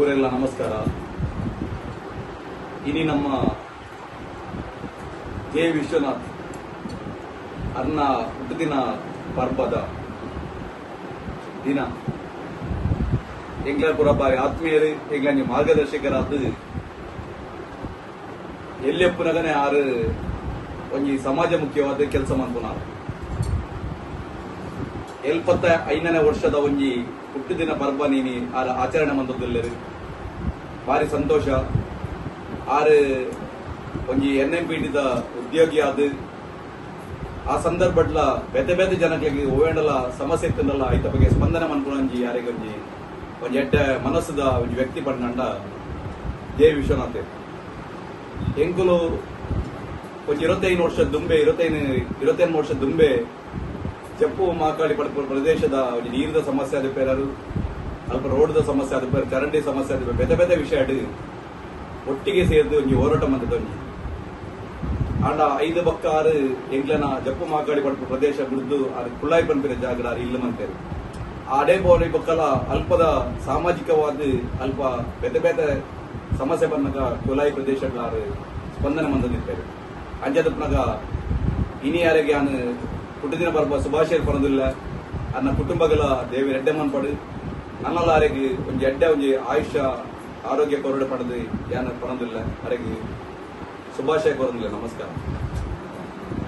ಊರೆಲ್ಲ ನಮಸ್ಕಾರ. ಇನಿ ನಮ್ಮ ಕೆ ವಿಶ್ವನಾಥ್ ಅನ್ನ ಹುಟ್ಟುದಿನ ಪರ್ಬದ ದಿನ. ಎಂಗ್ಲ ಪುರ ಬಾರಿ ಆತ್ಮೀಯರು ಮಾರ್ಗದರ್ಶಕರ ಮಾರ್ಗದರ್ಶಕರಾದ ಎಲ್ಲೆಪ್ಪನಗನೇ ಆರು, ಒಂಜಿ ಸಮಾಜ ಮುಖ್ಯವಾದ ಕೆಲಸ ಮಾಡ್ಕೊನಾರು ಎಲ್ಪತ್ತ ಐದನೇ ವರ್ಷದ ಒಂಜಿ ಹುಟ್ಟುದಿನ ಪರ್ವ ನೀನಿ ಆರ ಆಚರಣೆ ಮಂದದ್ದೆಲ್ಲರು ಭಾರಿ ಸಂತೋಷ. ಆರು ಒಂಜಿ ಎನ್ ಎಂ ಪಿಟಿದ ಉದ್ಯೋಗಿ ಆದ. ಆ ಸಂದರ್ಭಡ್ಲ ಬೇತೆ ಬೇತೆ ಜನಗಳಿಗೆ ಓವೇಂಡಲ ಸಮಸ್ಯೆ ತಿನ್ನಲ್ಲ ಐತ ಬಗ್ಗೆ ಸ್ಪಂದನೆ ಮನ್ಕೊಂಡಿ ಯಾರಿಗೆ ಒಂಜಿ ಒಂಜಿ ಎಡ್ಡೆ ಮನಸ್ಸದ ಒಂಜಿ ವ್ಯಕ್ತಿ ಪಡ್ನಂಡ ಜೆ ವಿಶ್ವನಾಥ್. ಎಂಕುಲು ಒಂಜಿ ಇರತ್ತೈದು ವರ್ಷ ದುಂಬೆ ಇರತ್ತೈದು ಇರತ್ತೈದು ವರ್ಷ ದುಂಬೆ ಚೆಪ್ಪು ಮಾಕಾಳಿ ಪಡ್ಪುರ ಪ್ರದೇಶದ ನೀರಿನ ಸಮಸ್ಯೆ ಅದು ಪೇರಾರು ಅಲ್ಪ ರೋಡ್ದ ಸಮಸ್ಯೆ ಅದು ಪೇರು ಚರಂಡಿ ಸಮಸ್ಯೆ ಅದು ಬೆದ ಬೆದ ವಿಷಯ ಅಡ್ ಒಟ್ಟಿಗೆ ಸೇರ್ದು ಒಂಜಿ ಹೋರಾಟ ಮಂದದ ಒಂಜಿ ಆಂಡ ಐದು ಬಕ್ಕ ಆರು ಎಂಗ್ಲನ ಜಪ್ಪು ಮಾಕಾಡಿ ಪಡ್ಪು ಪ್ರದೇಶ ಬಿಡ್ದು ಅದು ಕುಳ್ಳಾಯಿ ಪನ್ಪಿರ ಜಾಗಡ ಆರು ಇಲ್ಲ ಮಂತೇರು ಆಡೇ ಬೋರಿ ಬಕ್ಕಲ ಅಲ್ಪದ ಸಾಮಾಜಿಕವಾದ ಅಲ್ಪ ಬೇತೆ ಬೇತೆ ಸಮಸ್ಯೆ ಬಂದಾಗ ಕುಲಾಯಿ ಪ್ರದೇಶಗಳ ಸ್ಪಂದನೆ ಮಂದದಿರ್ತೇವೆ ಅಂಜದಪ್ಪನಾಗ ಇನಿ ಯಾರಿಗೆ ಹುಟ್ಟುದಿನ ಬರ್ಬ ಶುಭಾಶಯ ಪರದಿಲ್ಲ ಅನ್ನ ಕುಟುಂಬಗಳ ದೇವಿ ಎಡ್ಡೆ ಮನ್ಪಡು ನನ್ನಲ್ಲ ಅರೆಗೆ ಒಂಜಿ ಎಡ್ಡೆ ಒಂಜಿ ಆಯುಷ್ಯ ಆರೋಗ್ಯ ಕೊರಡು ಪಡೆದು ಯಾನ ಪರದಿಲ್ಲ ಅರೆಗೆ ಶುಭಾಶಯ ಕೋರದಿಲ್ಲ ನಮಸ್ಕಾರ